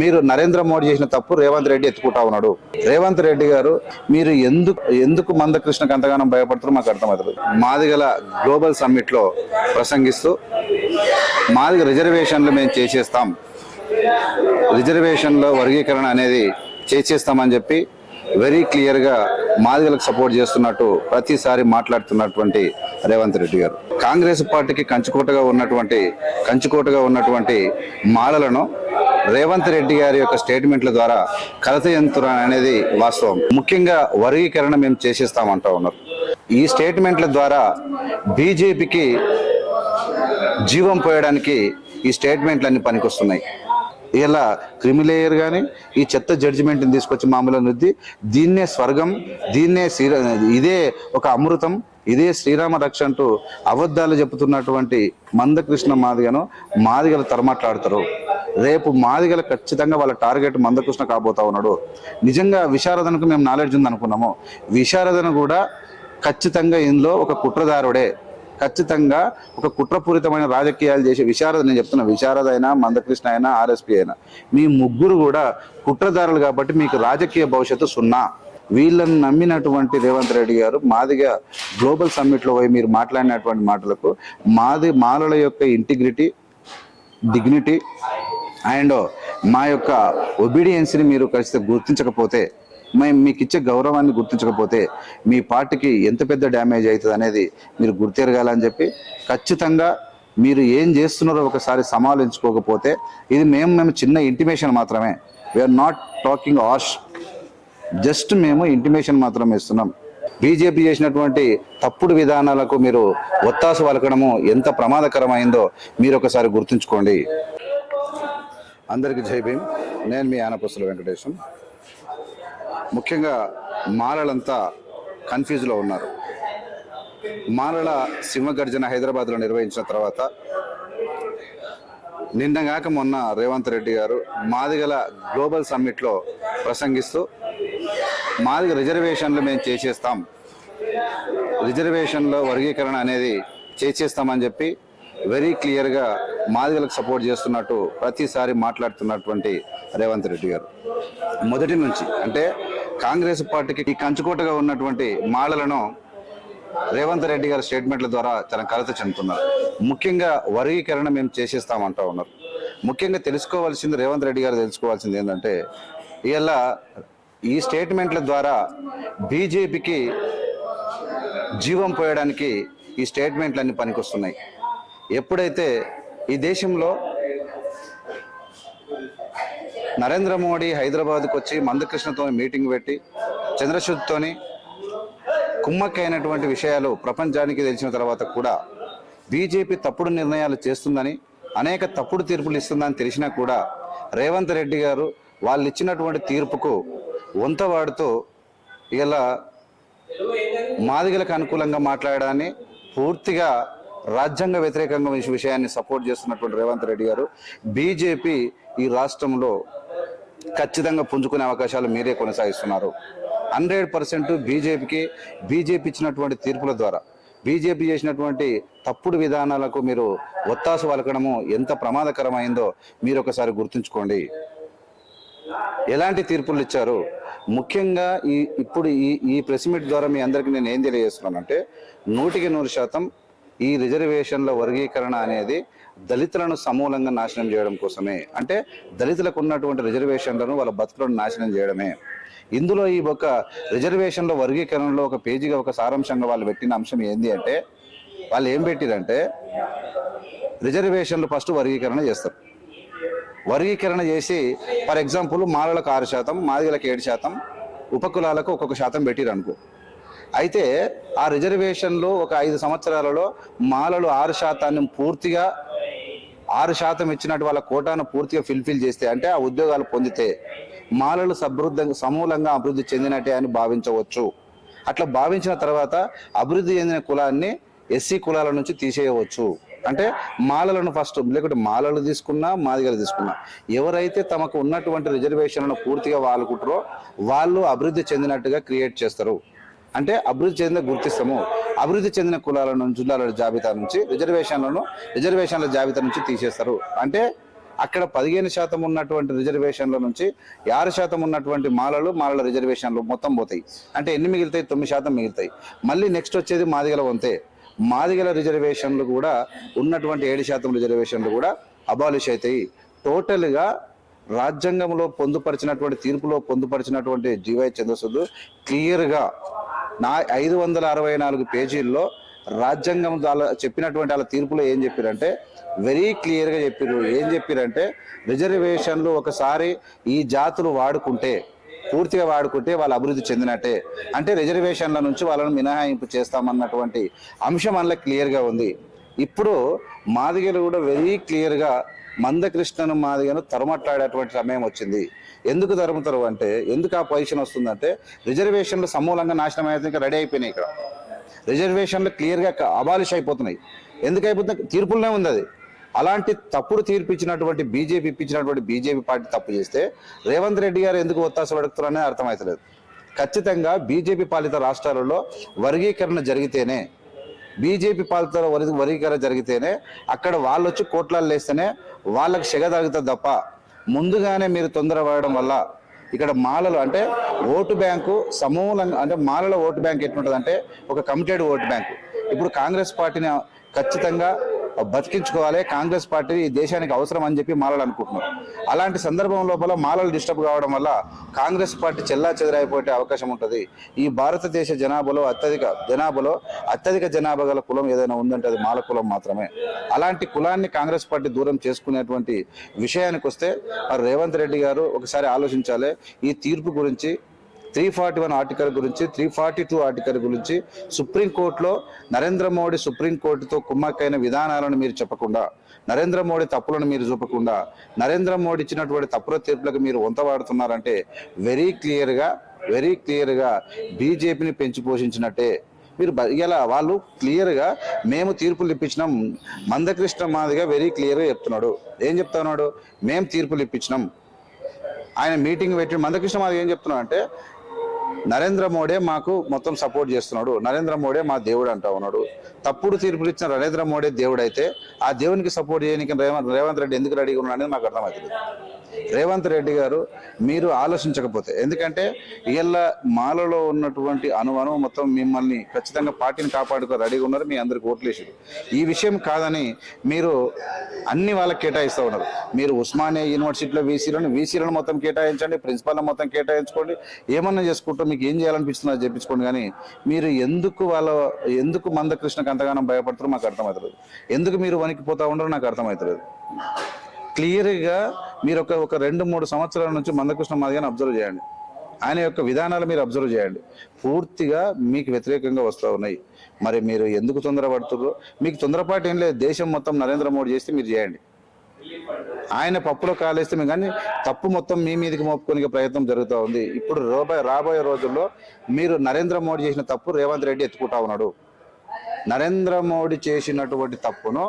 మీరు నరేంద్ర మోడీ చేసిన తప్పు రేవంత్ రెడ్డి ఎత్తుకుంటా ఉన్నాడు. రేవంత్ రెడ్డి గారు మీరు ఎందుకు ఎందుకు మందకృష్ణకు అంతగానో భయపడతారో మాకు అర్థమవుతుంది. మాదిగల గ్లోబల్ సమ్మిట్లో ప్రసంగిస్తూ మాదిగ రిజర్వేషన్లు మేము చేసేస్తాం. రిజర్వేషన్లో వర్గీకరణ అనేది చేసేస్తామని చెప్పి వెరీ క్లియర్గా మాదిగలకు సపోర్ట్ చేస్తున్నట్టు ప్రతిసారి మాట్లాడుతున్నటువంటి రేవంత్ రెడ్డి గారు. కాంగ్రెస్ పార్టీకి కంచుకోటగా ఉన్నటువంటి కంచుకోటగా ఉన్నటువంటి మాలలను రేవంత్ రెడ్డి గారి యొక్క స్టేట్మెంట్ల ద్వారా కలత యంత్రం అనేది వాస్తవం. ముఖ్యంగా వర్గీకరణ మేము చేసేస్తామంటా ఉన్నారు. ఈ స్టేట్మెంట్ల ద్వారా బీజేపీకి జీవం పోయడానికి ఈ స్టేట్మెంట్లన్నీ పనికొస్తున్నాయి. ఇలా క్రిమిలేయర్ కానీ ఈ చెత్త జడ్జిమెంట్ని తీసుకొచ్చి మామూలు నుద్ది దీన్నే స్వర్గం దీన్నే శ్రీ ఇదే ఒక అమృతం ఇదే శ్రీరామ రక్ష అంటూ అబద్ధాలు చెబుతున్నటువంటి మందకృష్ణ మాదిగను మాదిగలు తరమాట్లాడతారు. రేపు మాదిగల ఖచ్చితంగా వాళ్ళ టార్గెట్ మందకృష్ణ కాబోతా ఉన్నాడు. నిజంగా విశారదనకు మేము నాలెడ్జ్ ఉంది అనుకున్నాము విశారదన కూడా ఖచ్చితంగా ఇందులో ఒక కుట్రదారుడే. ఖచ్చితంగా ఒక కుట్రపూరితమైన రాజకీయాలు చేసే విశారద నేను చెప్తున్నా విశారద అయినా మందకృష్ణ అయినా ఆర్ఎస్పీ అయినా మీ ముగ్గురు కూడా కుట్రదారులు కాబట్టి మీకు రాజకీయ భవిష్యత్తు సున్నా. వీళ్ళని నమ్మినటువంటి రేవంత్ రెడ్డి గారు మాదిగా గ్లోబల్ సమ్మిట్లో పోయి మీరు మాట్లాడినటువంటి మాటలకు మాది మాలల యొక్క ఇంటిగ్రిటీ డిగ్నిటీ అండ్ మా యొక్క ఒబీడియన్స్ని మీరు ఖచ్చితంగా గుర్తించకపోతే మేము మీకు ఇచ్చే గౌరవాన్ని గుర్తించకపోతే మీ పార్టీకి ఎంత పెద్ద డ్యామేజ్ అవుతుంది అనేది మీరు గుర్తెరగాలని చెప్పి ఖచ్చితంగా మీరు ఏం చేస్తున్నారో ఒకసారి సమాలోచించుకోకపోతే ఇది మేము మేము చిన్న ఇంటిమేషన్ మాత్రమే. We are not talking ash just మేము ఇంటిమేషన్ మాత్రమే ఇస్తున్నాం. బీజేపీ చేసినటువంటి తప్పుడు విధానాలకు మీరు ఒత్తాసు పలకడము ఎంత ప్రమాదకరమైందో మీరు ఒకసారి గుర్తుంచుకోండి. అందరికీ జై భీమ్. నేను మీ ఆనపస్తుల వెంకటేశం. ముఖ్యంగా మాలలంతా కన్ఫ్యూజ్లో ఉన్నారు. మాలల సింహగర్జన హైదరాబాద్లో నిర్వహించిన తర్వాత నిన్నగాక మొన్న రేవంత్ రెడ్డి గారు మాదిగల గ్లోబల్ సమ్మిట్లో ప్రసంగిస్తూ మాదిగ రిజర్వేషన్లు మేము చేసేస్తాం. రిజర్వేషన్లో వర్గీకరణ అనేది చేసేస్తామని చెప్పి వెరీ క్లియర్గా మాదిగలకు సపోర్ట్ చేస్తున్నట్టు ప్రతిసారి మాట్లాడుతున్నటువంటి రేవంత్ రెడ్డి గారు. మొదటి నుంచి అంటే కాంగ్రెస్ పార్టీకి ఈ కంచుకోటగా ఉన్నటువంటి మాలలను రేవంత్ రెడ్డి గారి స్టేట్మెంట్ల ద్వారా చాలా కలత చెందుతున్నారు. ముఖ్యంగా వర్గీకరణ మేము చేసేస్తామంటా ఉన్నారు. ముఖ్యంగా తెలుసుకోవాల్సింది రేవంత్ రెడ్డి గారు తెలుసుకోవాల్సింది ఏంటంటే ఇలా ఈ స్టేట్మెంట్ల ద్వారా బీజేపీకి జీవం పోయడానికి ఈ స్టేట్మెంట్లన్నీ పనికొస్తున్నాయి. ఎప్పుడైతే ఈ దేశంలో నరేంద్ర మోడీ హైదరాబాద్కు వచ్చి మందకృష్ణతో మీటింగ్ పెట్టి చంద్రశూద్తోని కుమ్మక్కైనటువంటి విషయాలు ప్రపంచానికి తెలిసిన తర్వాత కూడా బీజేపీ తప్పుడు నిర్ణయాలు చేస్తుందని అనేక తప్పుడు తీర్పులు ఇస్తుందని తెలిసినా కూడా రేవంత్ రెడ్డి గారు వాళ్ళు ఇచ్చినటువంటి తీర్పుకు వంత వాడుతూ ఇలా మాదిగలకు అనుకూలంగా మాట్లాడడాన్ని పూర్తిగా రాజ్యాంగ వ్యతిరేకంగా ఈ విషయాన్ని సపోర్ట్ చేస్తున్నటువంటి రేవంత్ రెడ్డి గారు బీజేపీ ఈ రాష్ట్రంలో ఖచ్చితంగా పుంజుకునే అవకాశాలు మీరే కొనసాగిస్తున్నారు. హండ్రెడ్ పర్సెంట్ బీజేపీకి బీజేపీ ఇచ్చినటువంటి తీర్పుల ద్వారా బీజేపీ చేసినటువంటి తప్పుడు విధానాలకు మీరు ఒత్తాసు పలకడము ఎంత ప్రమాదకరమైందో మీరు ఒకసారి గుర్తుంచుకోండి. ఎలాంటి తీర్పులు ఇచ్చారు? ముఖ్యంగా ఈ ఇప్పుడు ఈ ఈ ప్రెస్ మీట్ ద్వారా మీ అందరికీ నేను ఏం తెలియజేస్తున్నానంటే నూటికి నూరు శాతం ఈ రిజర్వేషన్ల వర్గీకరణ అనేది దళితులను సమూలంగా నాశనం చేయడం కోసమే. అంటే దళితులకు ఉన్నటువంటి రిజర్వేషన్లను వాళ్ళ బతుకులను నాశనం చేయడమే. ఇందులో ఈ ఒక రిజర్వేషన్ల వర్గీకరణలో ఒక పేజీగా ఒక సారాంశంగా వాళ్ళు పెట్టిన అంశం ఏంది అంటే వాళ్ళు ఏం పెట్టిరంటే రిజర్వేషన్లు ఫస్ట్ వర్గీకరణ చేస్తారు. వర్గీకరణ చేసి ఫర్ ఎగ్జాంపుల్ మాలలకు ఆరు శాతం మాదిగలకు ఏడు శాతం ఉపకులాలకు ఒక్కొక్క శాతం పెట్టిరనుకో. అయితే ఆ రిజర్వేషన్లో ఒక ఐదు సంవత్సరాలలో మాలలు ఆరు శాతాన్ని పూర్తిగా ఆరు శాతం ఇచ్చినట్టు వాళ్ళ కోటాను పూర్తిగా ఫిల్ఫిల్ చేస్తే అంటే ఆ ఉద్యోగాలు పొందితే మాలలు సమృద్ధంగా సమూలంగా అభివృద్ధి చెందినట్టే అని భావించవచ్చు. అట్లా భావించిన తర్వాత అభివృద్ధి చెందిన కులాన్ని ఎస్సీ కులాల నుంచి తీసేయవచ్చు. అంటే మాలలను ఫస్ట్ లేకుంటే మాలలు తీసుకున్నా మాదిగలు తీసుకున్నా. ఎవరైతే తమకు ఉన్నటువంటి రిజర్వేషన్లను పూర్తిగా వాడుకుంటారో వాళ్ళు అభివృద్ధి చెందినట్టుగా క్రియేట్ చేస్తారు. అంటే అభివృద్ధి చెందిన గుర్తిస్తాము. అభివృద్ధి చెందిన కులాల నుంచి జిల్లాల జాబితా నుంచి రిజర్వేషన్లను రిజర్వేషన్ల జాబితా నుంచి తీసేస్తారు. అంటే అక్కడ పదిహేను శాతం ఉన్నటువంటి రిజర్వేషన్ల నుంచి ఆరు శాతం ఉన్నటువంటి మాలలు మాలల రిజర్వేషన్లు మొత్తం పోతాయి. అంటే ఎన్ని మిగులుతాయి? తొమ్మిది శాతం మిగులుతాయి. మళ్ళీ నెక్స్ట్ వచ్చేది మాదిగల వంతే. మాదిగల రిజర్వేషన్లు కూడా ఉన్నటువంటి ఏడు శాతం రిజర్వేషన్లు కూడా అబాలిష్ అవుతాయి టోటల్గా రాజ్యాంగంలో పొందుపరిచినటువంటి తీర్పులో పొందుపరిచినటువంటి జీవై చంద్రసూద్ క్లియర్గా నా ఐదు వందల అరవై నాలుగు పేజీల్లో రాజ్యాంగం వాళ్ళ చెప్పినటువంటి వాళ్ళ తీర్పులో ఏం చెప్పారంటే వెరీ క్లియర్గా చెప్పారు ఏం చెప్పారంటే రిజర్వేషన్లు ఒకసారి ఈ జాతులు వాడుకుంటే పూర్తిగా వాడుకుంటే వాళ్ళు అభివృద్ధి చెందినట్టే. అంటే రిజర్వేషన్ల నుంచి వాళ్ళని మినహాయింపు చేస్తామన్నటువంటి అంశం అందులో క్లియర్గా ఉంది. ఇప్పుడు మాదిగలు కూడా వెరీ క్లియర్గా మందకృష్ణను మాదిగను తరమట్లాడేటువంటి సమయం వచ్చింది. ఎందుకు తరుముతారు అంటే ఎందుకు ఆ పొజిషన్ వస్తుందంటే రిజర్వేషన్లు సమూలంగా నాశనం అయితే ఇంకా రెడీ అయిపోయినాయి ఇక్కడ. రిజర్వేషన్లు క్లియర్గా అబాలిష్ అయిపోతున్నాయి. ఎందుకు అయిపోతున్నాయి తీర్పులనే ఉంది అది అలాంటి తప్పుడు తీర్పు ఇచ్చినటువంటి బీజేపీ ఇప్పించినటువంటి బీజేపీ పార్టీ తప్పు చేస్తే రేవంత్ రెడ్డి గారు ఎందుకు ఒత్తాస పడుతున్నారనే అర్థమవుతలేదు ఖచ్చితంగా బీజేపీ పాలిత రాష్ట్రాలలో వర్గీకరణ జరిగితేనే బీజేపీ పాలిత వర్గీకరణ జరిగితేనే అక్కడ వాళ్ళు వచ్చి కోట్లాలు లేస్తేనే వాళ్ళకి సెగ తగ్గుతుంది తప్ప ముందుగానే మీరు తొందరపడడం వల్ల ఇక్కడ మాలలు అంటే ఓటు బ్యాంకు సమూలంగా అంటే మాలల ఓటు బ్యాంక్ ఎట్లుంటుంది అంటే ఒక కమిటెడ్ ఓటు బ్యాంకు. ఇప్పుడు కాంగ్రెస్ పార్టీని ఖచ్చితంగా బతికించుకోవాలి కాంగ్రెస్ పార్టీ ఈ దేశానికి అవసరం అని చెప్పి మాలలు అనుకుంటున్నారు. అలాంటి సందర్భం లోపల మాలలు డిస్టర్బ్ కావడం వల్ల కాంగ్రెస్ పార్టీ చెల్లా చెదరైపోయే అవకాశం ఉంటుంది. ఈ భారతదేశ జనాభాలో అత్యధిక జనాభాలో అత్యధిక జనాభా గల కులం ఏదైనా ఉందంటే అది మాల కులం మాత్రమే. అలాంటి కులాన్ని కాంగ్రెస్ పార్టీ దూరం చేసుకునేటువంటి విషయానికి వస్తే మరి రేవంత్ రెడ్డి గారు ఒకసారి ఆలోచించాలి. ఈ తీర్పు గురించి త్రీ ఫార్టీ వన్ ఆర్టికల్ గురించి త్రీ ఫార్టీ టూ ఆర్టికల్ గురించి సుప్రీంకోర్టులో నరేంద్ర మోడీ సుప్రీంకోర్టుతో కుమ్మక్కైన విధానాలను మీరు చెప్పకుండా నరేంద్ర మోడీ తప్పులను మీరు చూపకుండా నరేంద్ర మోడీ ఇచ్చినటువంటి తప్పుల తీర్పులకు మీరు వంతవాడుతున్నారంటే వెరీ క్లియర్గా వెరీ క్లియర్గా బీజేపీని పెంచి పోషించినట్టే. మీరు ఇలా వాళ్ళు క్లియర్గా మేము తీర్పులు ఇప్పించినాం మందకృష్ణ మాదిగా వెరీ క్లియర్గా చెప్తున్నాడు. ఏం చెప్తా ఉన్నాడు మేము తీర్పులు ఇప్పించినాం. ఆయన మీటింగ్ పెట్టి మందకృష్ణ మాదిగా ఏం చెప్తున్నాడు అంటే నరేంద్ర మోడీ మాకు మొత్తం సపోర్ట్ చేస్తున్నాడు. నరేంద్ర మోడీ మా దేవుడు అంటా ఉన్నాడు. తప్పుడు తీర్పులు ఇచ్చిన నరేంద్ర మోడీ దేవుడు అయితే ఆ దేవునికి సపోర్ట్ చేయడానికి రేవంత్ రేవంత్ రెడ్డి ఎందుకు రెడీగా ఉన్నాడని నాకు అర్థమవుతుంది రేవంత్ రెడ్డి గారు మీరు ఆలోచించకపోతే ఎందుకంటే వీళ్ళ మాలలో ఉన్నటువంటి అనుమానం మొత్తం మిమ్మల్ని ఖచ్చితంగా పార్టీని కాపాడుకో రెడీగా ఉన్నారు మీ అందరికి ఓట్లేసారు. ఈ విషయం కాదని మీరు అన్ని వాళ్ళకి కేటాయిస్తూ ఉన్నారు. మీరు ఉస్మానియా యూనివర్సిటీలో వీసీలను వీసీలను మొత్తం కేటాయించండి ప్రిన్సిపాల్ని మొత్తం కేటాయించుకోండి ఏమన్నా చేసుకుంటూ మీకు ఏం చేయాలనిపిస్తుందో అది చెప్పించుకోండి కానీ మీరు ఎందుకు వాళ్ళ ఎందుకు మందకృష్ణకు అంతగానో భయపడతారో మాకు అర్థమవుతుంది ఎందుకు మీరు వణికిపోతా ఉండరో నాకు అర్థమవుతుంది క్లియర్గా మీరు ఒక ఒక రెండు మూడు సంవత్సరాల నుంచి మందకృష్ణ మాదిగాని అబ్జర్వ్ చేయండి. ఆయన యొక్క విధానాలు మీరు అబ్జర్వ్ చేయండి. పూర్తిగా మీకు వ్యతిరేకంగా వస్తూ ఉన్నాయి. మరి మీరు ఎందుకు తొందరపడుతుర్రో మీకు తొందరపాటు ఏం లేదు. దేశం మొత్తం నరేంద్ర మోడీ చేస్తే మీరు చేయండి. ఆయన పప్పులో కాలేస్తే మేము కానీ తప్పు మొత్తం మీ మీదకి మోపుకునే ప్రయత్నం జరుగుతూ ఉంది. ఇప్పుడు రాబోయే రాబోయే రోజుల్లో మీరు నరేంద్ర మోడీ చేసిన తప్పు రేవంత్ రెడ్డి ఎత్తుకుంటా ఉన్నాడు. నరేంద్ర మోడీ చేసినటువంటి తప్పును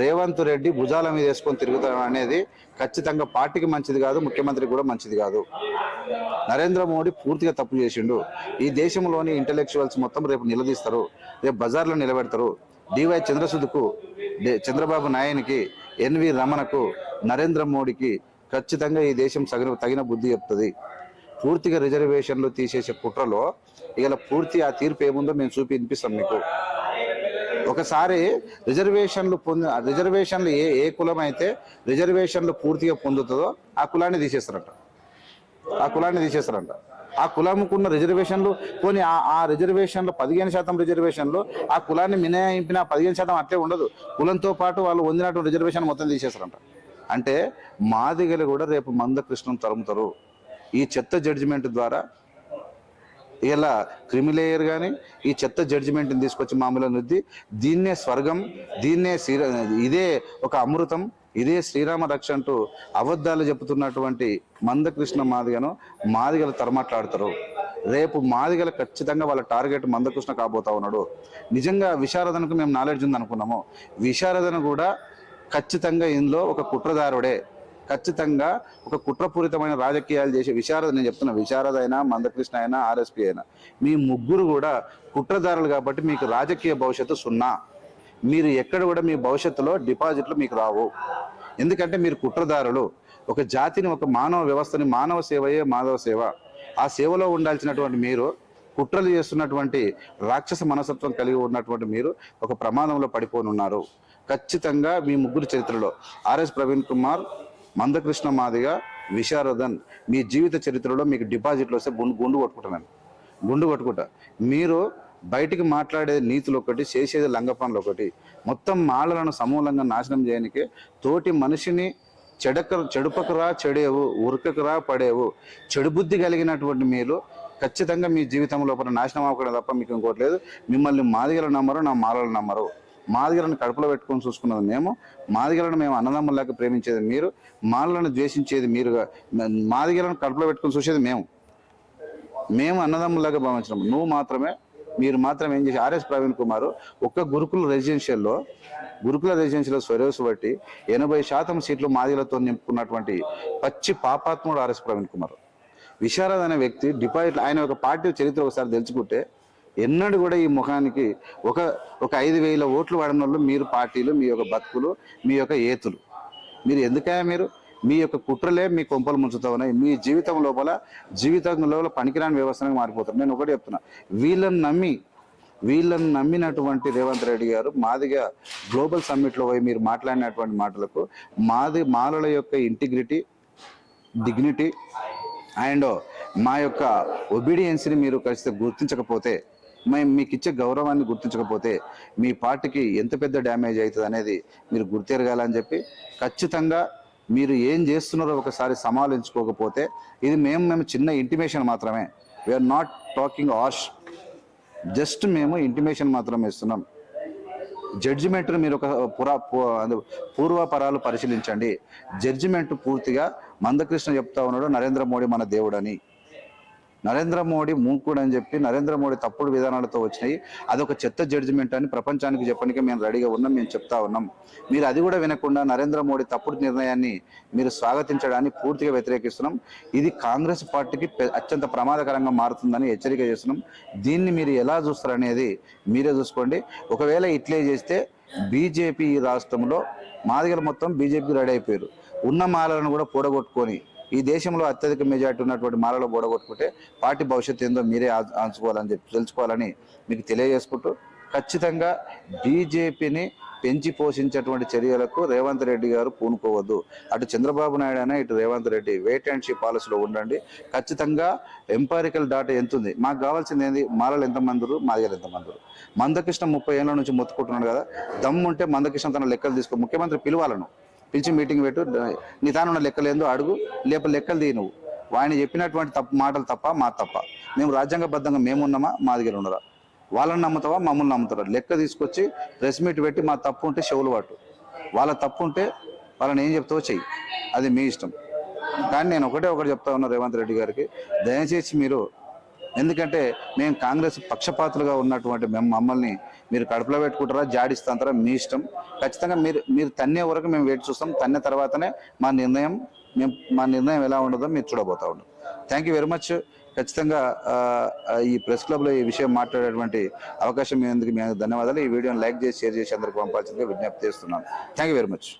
రేవంత్ రెడ్డి భుజాల మీద వేసుకొని తిరుగుతాడు అనేది ఖచ్చితంగా పార్టీకి మంచిది కాదు ముఖ్యమంత్రికి కూడా మంచిది కాదు. నరేంద్ర మోడీ పూర్తిగా తప్పు చేసిండు. ఈ దేశంలోని ఇంటలెక్చువల్స్ మొత్తం రేపు నిలదీస్తారు రేపు బజార్లో నిలబెడతారు. డివై చంద్రసూద్కు చంద్రబాబు నాయనికి ఎన్వి రమణకు నరేంద్ర మోడీకి ఖచ్చితంగా ఈ దేశం సగిన తగిన బుద్ధి చెప్తుంది. పూర్తిగా రిజర్వేషన్లు తీసేసే కుట్రలో ఇలా పూర్తి ఆ తీర్పు ఏముందో మేము చూపి వినిపిస్తాం మీకు. ఒకసారి రిజర్వేషన్లు పొంది రిజర్వేషన్లు ఏ ఏ కులం అయితే రిజర్వేషన్లు పూర్తిగా పొందుతుందో ఆ కులాన్ని తీసేస్తారంట. ఆ కులాన్ని తీసేస్తారంట. ఆ కులంకున్న రిజర్వేషన్లు కొన్ని ఆ ఆ రిజర్వేషన్లు పదిహేను శాతం రిజర్వేషన్లు ఆ కులాన్ని మినహాయింపిన పదిహేను శాతం అట్లే ఉండదు. కులంతో పాటు వాళ్ళు పొందినటువంటి రిజర్వేషన్ మొత్తం తీసేస్తారంట. అంటే మాదిగలు కూడా రేపు మందకృష్ణం తరుముతారు. ఈ చెత్త జడ్జిమెంట్ ద్వారా ఇలా క్రిమిలేయర్ కానీ ఈ చెత్త జడ్జిమెంట్ని తీసుకొచ్చి మామూలు నుద్ది దీన్నే స్వర్గం దీన్నే శ్రీరా ఇదే ఒక అమృతం ఇదే శ్రీరామ రక్ష అంటూ అబద్ధాలు చెబుతున్నటువంటి మందకృష్ణ మాదిగను మాదిగలు తరమాట్లాడతారు. రేపు మాదిగలు ఖచ్చితంగా వాళ్ళ టార్గెట్ మందకృష్ణ కాబోతా ఉన్నాడు. నిజంగా విశారదనకు మేము నాలెడ్జ్ ఉంది అనుకున్నాము విశారదన కూడా ఖచ్చితంగా ఇందులో ఒక కుట్రదారుడే. ఖచ్చితంగా ఒక కుట్రపూరితమైన రాజకీయాలు చేసే విశారద నేను చెప్తున్నా విశారద అయినా మందకృష్ణ అయినా ఆర్ఎస్పీ అయినా మీ ముగ్గురు కూడా కుట్రదారులు కాబట్టి మీకు రాజకీయ భవిష్యత్తు సున్నా. మీరు ఎక్కడ కూడా మీ భవిష్యత్తులో డిపాజిట్లు మీకు రావు. ఎందుకంటే మీరు కుట్రదారులు. ఒక జాతిని ఒక మానవ వ్యవస్థని మానవ సేవయే మాధవ సేవ. ఆ సేవలో ఉండాల్సినటువంటి మీరు కుట్రలు చేస్తున్నటువంటి రాక్షస మనస్తత్వం కలిగి ఉన్నటువంటి మీరు ఒక ప్రమాదంలో పడిపోనున్నారు. ఖచ్చితంగా మీ ముగ్గురు చరిత్రలో ఆర్ఎస్ ప్రవీణ్ కుమార్ మందకృష్ణ మాదిగా విశారదన్ మీ జీవిత చరిత్రలో మీకు డిపాజిట్లు వస్తే గుండు గుండు కొట్టుకుంటున్నాను గుండు కొట్టుకుంటా. మీరు బయటికి మాట్లాడే నీతులు ఒకటి చేసేది లంగ పనులు ఒకటి. మొత్తం మాలలను సమూలంగా నాశనం చేయడానికి తోటి మనిషిని చెడక చెడుపకరా చెడేవు ఉరకకరా పడేవు. చెడు బుద్ధి కలిగినటువంటి మీరు ఖచ్చితంగా మీ జీవితంలో నాశనం అవ్వకుండా తప్ప మీకు ఇంకోటి లేదు. మిమ్మల్ని మాదిగలు నమ్మరు నా మాలలు నమ్మరు. మాదిగలను కడుపులో పెట్టుకొని చూసుకున్నది మేము. మాదిగలను మేము అన్నదమ్ములాగా ప్రేమించేది మీరు. మాలను ద్వేషించేది మీరుగా. మాదిగలను కడుపులో పెట్టుకొని చూసేది మేము. మేము అన్నదమ్ములాగా భావించినాము నువ్వు మాత్రమే మీరు మాత్రం ఏం చేసి ఆర్ఎస్ ప్రవీణ్ కుమార్ ఒక్క గురుకుల రెసిడెన్షియల్లో గురుకుల రెసిడెన్షియల్లో స్వరేసు బట్టి ఎనభై శాతం సీట్లు మాదిలతో నింపుకున్నటువంటి పచ్చి పాపాత్ముడు ఆర్ఎస్ ప్రవీణ్ కుమార్. విశారద్ అనే వ్యక్తి డిపాజిట్ ఆయన ఒక పార్టీ చరిత్ర ఒకసారి తెలుసుకుంటే ఎన్నడూ కూడా ఈ ముఖానికి ఒక ఒక ఐదు వేల ఓట్లు వాడిన వాళ్ళు మీరు పార్టీలు మీ యొక్క బతుకులు మీ యొక్క ఏతులు. మీరు ఎందుకయ్యా మీరు? మీ యొక్క కుట్రలే మీ కొంపలు ముంచుతా ఉన్నాయి. మీ జీవితం లోపల జీవితం లోపల పనికిరాని వ్యవస్థగా మారిపోతారు నేను ఒకటి చెప్తున్నా. వీళ్ళని నమ్మి వీళ్ళని నమ్మినటువంటి రేవంత్ రెడ్డి గారు మాదిగా గ్లోబల్ సమ్మిట్లో పోయి మీరు మాట్లాడినటువంటి మాటలకు మాది మాలల యొక్క ఇంటిగ్రిటీ డిగ్నిటీ అండ్ మా యొక్క ఒబీడియన్స్ని మీరు ఖచ్చితంగా గుర్తించకపోతే మేము మీకు ఇచ్చే గౌరవాన్ని గుర్తించకపోతే మీ పార్టీకి ఎంత పెద్ద డ్యామేజ్ అవుతుంది అనేది మీరు గుర్తెరగాలని చెప్పి ఖచ్చితంగా మీరు ఏం చేస్తున్నారో ఒకసారి సమాలించుకోకపోతే ఇది మేము మేము చిన్న ఇంటిమేషన్ మాత్రమే. We are not talking ash just మేము ఇంటిమేషన్ మాత్రమే ఇస్తున్నాం. జడ్జిమెంట్ను మీరు ఒక పురా పూర్వపరాలు పరిశీలించండి. జడ్జిమెంట్ పూర్తిగా మందకృష్ణ చెప్తా ఉన్నాడు నరేంద్ర మోడీ మన దేవుడని. నరేంద్ర మోడీ మూకుడు అని చెప్పి నరేంద్ర మోడీ తప్పుడు విధానాలతో వచ్చినాయి. అదొక చెత్త జడ్జిమెంట్ అని ప్రపంచానికి చెప్పడానికి మేము రెడీగా ఉన్నాం మేము చెప్తా ఉన్నాం. మీరు అది కూడా వినకుండా నరేంద్ర మోడీ తప్పుడు నిర్ణయాన్ని మీరు స్వాగతించడాన్ని పూర్తిగా వ్యతిరేకిస్తున్నాం. ఇది కాంగ్రెస్ పార్టీకి అత్యంత ప్రమాదకరంగా మారుతుందని హెచ్చరిక చేస్తున్నాం. దీన్ని మీరు ఎలా చూస్తారనేది మీరే చూసుకోండి. ఒకవేళ ఇట్లే చేస్తే బీజేపీ ఈ రాష్ట్రంలో మాదిగలు మొత్తం బీజేపీ రెడీ అయిపోయారు. ఉన్న మాలను కూడా పూడగొట్టుకొని ఈ దేశంలో అత్యధిక మెజార్టీ ఉన్నటువంటి మాలలో బోడగొట్టుకుంటే పార్టీ భవిష్యత్తు ఏందో మీరే ఆంచుకోవాలని చెప్పి తెలుసుకోవాలని మీకు తెలియజేసుకుంటూ ఖచ్చితంగా బీజేపీని పెంచి పోషించేటువంటి చర్యలకు రేవంత్ రెడ్డి గారు పూనుకోవద్దు. అటు చంద్రబాబు నాయుడు అయినా ఇటు Revanth Reddy wait and see పాలసీలో ఉండండి. ఖచ్చితంగా ఎంపారికల్ డాటా ఎంత ఉంది? మాకు కావాల్సింది ఏంది? మాలలు ఎంతమంది మాదిగలు ఎంతమంది మందకృష్ణ ముప్పై ఏళ్ళ నుంచి మొత్తుకుంటున్నాడు కదా. దమ్ముంటే మందకృష్ణ తన లెక్కలు తీసుకో. ముఖ్యమంత్రి పిలవాలను. పిలిచి మీటింగ్ పెట్టు నిదానం తానున్న లెక్కలు ఏందో అడుగు లేప లెక్కలు తీ నువ్వు. ఆయన చెప్పినటువంటి తప్పు మాటలు తప్ప మా తప్ప. మేము రాజ్యాంగబద్ధంగా మేమున్నామా మా దగ్గర ఉండరా. వాళ్ళని నమ్ముతావా? మమ్మల్ని నమ్ముతారా? లెక్క తీసుకొచ్చి ప్రెస్ మీట్ పెట్టి మా తప్పు ఉంటే చెవులు పట్టు వాళ్ళ తప్పు ఉంటే వాళ్ళని ఏం చెప్తావో చెయ్యి. అది మీ ఇష్టం. కానీ నేను ఒకటే ఒకటి చెప్తా ఉన్నా రేవంత్ రెడ్డి గారికి దయచేసి మీరు ఎందుకంటే మేము కాంగ్రెస్ పక్షపాతులుగా ఉన్నటువంటి మేము మమ్మల్ని మీరు కడుపులో పెట్టుకుంటారా జాడిస్తాంటారా మీ ఇష్టం. ఖచ్చితంగా మీరు మీరు తన్నే వరకు మేము వెయిట్ చూస్తాం. తన్నే తర్వాతనే మా నిర్ణయం మేము మా నిర్ణయం ఎలా ఉండదో మీరు చూడబోతా ఉన్నాం థ్యాంక్ యూ వెరీ మచ్ ఖచ్చితంగా ఈ ప్రెస్ క్లబ్లో ఈ విషయం మాట్లాడేటువంటి అవకాశం ఎందుకు మేము ధన్యవాదాలు. ఈ వీడియోని లైక్ చేసి షేర్ చేసి అందరికి పంపాల్సిందిగా విజ్ఞప్తి చేస్తున్నాను. Thank you very much